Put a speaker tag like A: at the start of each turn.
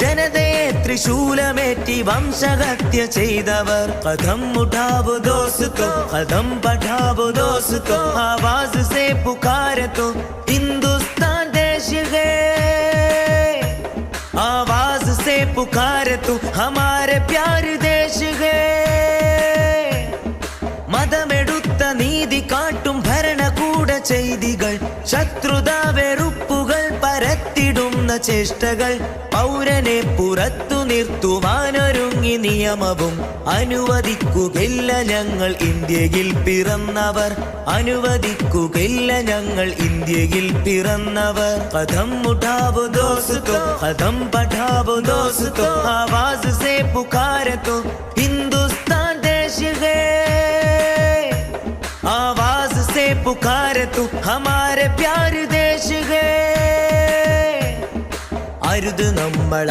A: ജനതയെ ത്രിശൂലമേറ്റി വംശഹത്യ ചെയ്തവർ കഥം ഉഠാവോ ദോസ്തോ കഥം പഠാവോ ദോസ്തോ ആവാസ് സേ പുകാരെ तो हिंदुस्तान देश है आवाज से पुकारे तू हमारे प्यार देश है മതമെടുത്ത നീതി കാട്ടും ഭരണകൂട ചെയ്തികൾ ശത്രുത വെറുപ്പുകൾ പരത്തിടുന്ന ചേഷ്ടകൾ പൗരനെ പുറത്തു നിർത്തുവാനൊരുങ്ങി നിയമവും അനുവദിക്കുകയില്ല ഞങ്ങൾ ഇന്ത്യയിൽ പിറന്നവർ. അനുവദിക്കുകയില്ല ഞങ്ങൾ ഇന്ത്യയിൽ പിറന്നവർ. കഥം മുഠാവോ ദോസ്തോ കഥം പഠാവു ദോസ്തോ ആവാസ് സേ പുകാരത്തു ഹിന്ദുസ്ഥാൻ ദേശികേ ഹേ ആവാസ് സേ പുകാരത്തു ഹമാരെ പ്യാര് ദേശികേ അരുത് നമ്മൾ